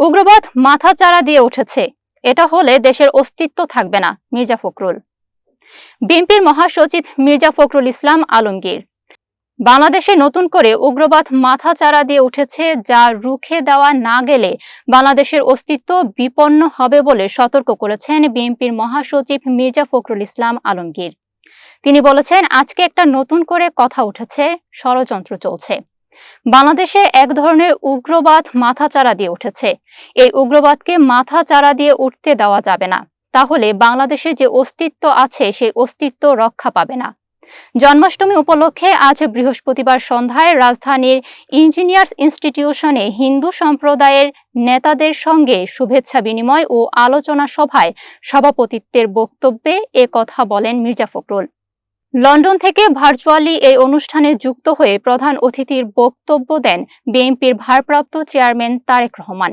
উগ্রবাদ মাথাচাড়া দিয়ে উঠেছে। এটা হলে দেশের অস্তিত্ব থাকবে না, মির্জা ফখরুল। বিএনপির মহাসচিব মির্জা ফখরুল ইসলাম আলমগীর। বাংলাদেশে নতুন করে উগ্রবাদ মাথাচাড়া দিয়ে উঠেছে, যা রুখে দেওয়া না গেলে বাংলাদেশের অস্তিত্ব বিপন্ন হবে বলে সতর্ক করেছেন বিএনপির মহাসচিব মির্জা ফখরুল ইসলাম আলমগীর। তিনি বলেছেন, আজকে একটা নতুন করে কথা উঠেছে, ষড়যন্ত্র চলছে। বাংলাদেশে এক ধরনের উগ্রবাদ মাথাচাড়া দিয়ে উঠেছে। এই উগ্রবাদকে মাথাচাড়া দিয়ে উঠতে দেওয়া যাবে না। তাহলে বাংলাদেশের যে অস্তিত্ব আছে, সেই অস্তিত্ব রক্ষা পাবে না। জন্মাষ্টমী উপলক্ষে আজ বৃহস্পতিবার সন্ধ্যায় রাজধানীর ইঞ্জিনিয়ার্স ইনস্টিটিউশনে হিন্দু সম্প্রদায়ের নেতাদের সঙ্গে শুভেচ্ছা বিনিময় ও আলোচনা সভায় সভাপতিত্বের বক্তব্যে এ কথা বলেন মির্জা ফখরুল। লন্ডন থেকে ভার্চুয়ালি এই অনুষ্ঠানে যুক্ত হয়ে প্রধান অতিথির বক্তব্য দেন বিএনপির ভারপ্রাপ্ত চেয়ারম্যান তারেক রহমান।